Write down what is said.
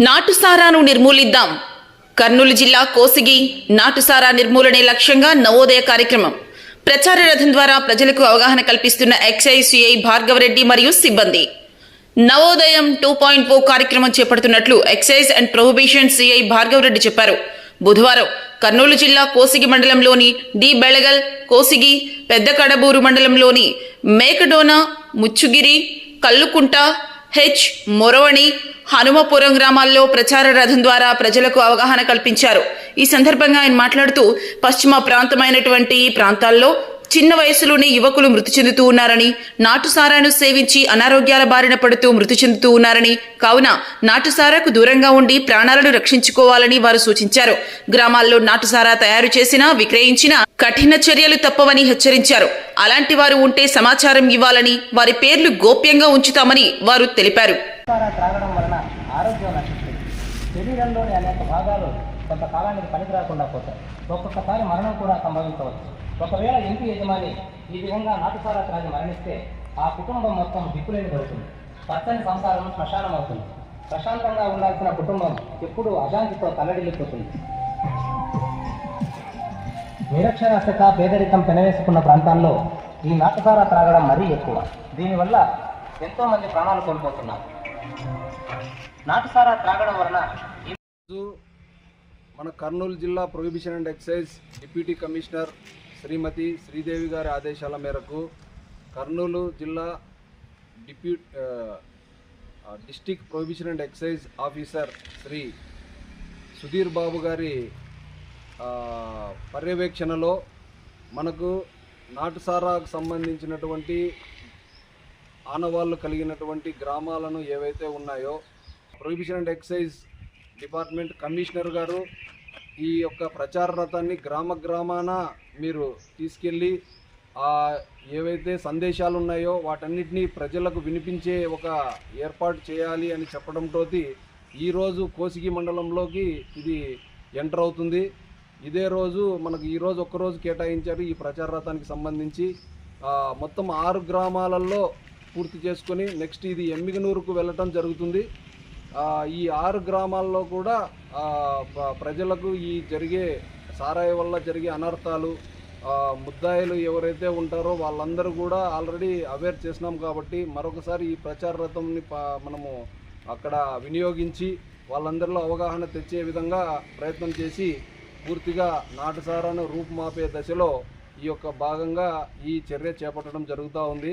నాటుసారాను నిర్మూలిద్దాం. కర్నూలు జిల్లా కోసిగి నాటుసారా నిర్మూలనే లక్ష్యంగా నవోదయ కార్యక్రమం. ప్రచార రథం ద్వారా ప్రజలకు అవగాహన కల్పిస్తున్న ఎక్సైసిఐ భార్గవరెడ్డి మరియు సిబ్బంది. నవోదయం టూ పాయింట్ ఫోర్ కార్యక్రమం చేపడుతున్నట్లు excise and prohibition CI Bhargav Reddy చెప్పారు. బుధవారం కర్నూలు జిల్లా కోసిగి మండలంలోని డి బెళగల్ కోసిగి పెద్ద కడబూరు మండలంలోని మేకడోన ముచ్చుగిరి కల్లుకుంట హెచ్ మొరవణి హనుమపురం గ్రామాల్లో ప్రచార రథం ద్వారా ప్రజలకు అవగాహన కల్పించారు. ఈ సందర్భంగా ఆయన మాట్లాడుతూ పశ్చిమ ప్రాంతమైనటువంటి ఈ ప్రాంతాల్లో చిన్న వయసులోనే యువకులు మృతి చెందుతూ ఉన్నారని నాటుసారాను సేవించి అనారోగ్యాల బారిన పడుతూ మృతి చెందుతూ ఉన్నారని కావున నాటుసారాకు దూరంగా ఉండి ప్రాణాలను రక్షించుకోవాలని వారు సూచించారు. గ్రామాల్లో నాటుసారా తయారు చేసినా విక్రయించినా కఠిన చర్యలు తప్పవని హెచ్చరించారు. అలాంటి వారు ఉంటే సమాచారం ఇవ్వాలని వారి పేర్లు గోప్యంగా ఉంచుతామని వారు తెలిపారు. శరీరంలోని అనేక భాగాలు కొంతకాలానికి పనికి రాకుండా పోతాయి. ఒక్కొక్కసారి మరణం కూడా సంభవించవచ్చు. ఒకవేళ ఇంటి యజమాని ఈ విధంగా నాటుసారా త్రాగి మరణిస్తే ఆ కుటుంబం మొత్తం దిక్కులేని పడుతుంది. పచ్చని సంసారం శ్మశానం అవుతుంది ప్రశాంతంగా ఉండాల్సిన కుటుంబం ఎప్పుడూ అశాంతితో తల్లడిల్లిపోతుంది. నిరక్షరాస్యత పేదరికం పెనవేసుకున్న ప్రాంతాల్లో ఈ నాటుసారా త్రాగడం మరీ ఎక్కువ. దీనివల్ల ఎంతోమంది ప్రాణాలు కోల్పోతున్నారు. నాటుసారా త్రాగడం వలన మన కర్నూలు జిల్లా prohibition and excise deputy commissioner Srimathi Sridevi గారి ఆదేశాల మేరకు కర్నూలు జిల్లా డిప్యూ district prohibition and excise officer Shri Sudhir Babu గారి పర్యవేక్షణలో మనకు నాటుసారాకు సంబంధించినటువంటి ఆనవాళ్ళు కలిగినటువంటి గ్రామాలను ఏవైతే ఉన్నాయో prohibition and excise department commissioner గారు ఈ యొక్క ప్రచార రథాన్ని గ్రామ గ్రామాన మీరు తీసుకెళ్ళి ఏవైతే సందేశాలు ఉన్నాయో వాటన్నిటినీ ప్రజలకు వినిపించే ఒక ఏర్పాటు చేయాలి అని చెప్పడంతో ఈరోజు కోసిగి మండలంలోకి ఇది ఎంటర్ అవుతుంది. ఇదే రోజు మనకు ఈ రోజు ఒక్కరోజు కేటాయించారు ఈ ప్రచార రథానికి సంబంధించి మొత్తం ఆరు గ్రామాలలో పూర్తి చేసుకొని నెక్స్ట్ ఇది ఎమ్మిగనూరుకు వెళ్ళటం జరుగుతుంది. ఈ ఆరు గ్రామాల్లో కూడా ప్రజలకు ఈ జరిగే సారాయి వల్ల జరిగే అనర్థాలు ముద్దాయిలు ఎవరైతే ఉంటారో వాళ్ళందరూ కూడా ఆల్రెడీ అవేర్ చేసినాం కాబట్టి మరొకసారి ఈ ప్రచార రథంని ప- మనము అక్కడ వినియోగించి వాళ్ళందరిలో అవగాహన తెచ్చే విధంగా ప్రయత్నం చేసి పూర్తిగా నాటుసారాను రూపుమాపే దశలో ఈ యొక్క భాగంగా ఈ చర్య చేపట్టడం జరుగుతూ ఉంది.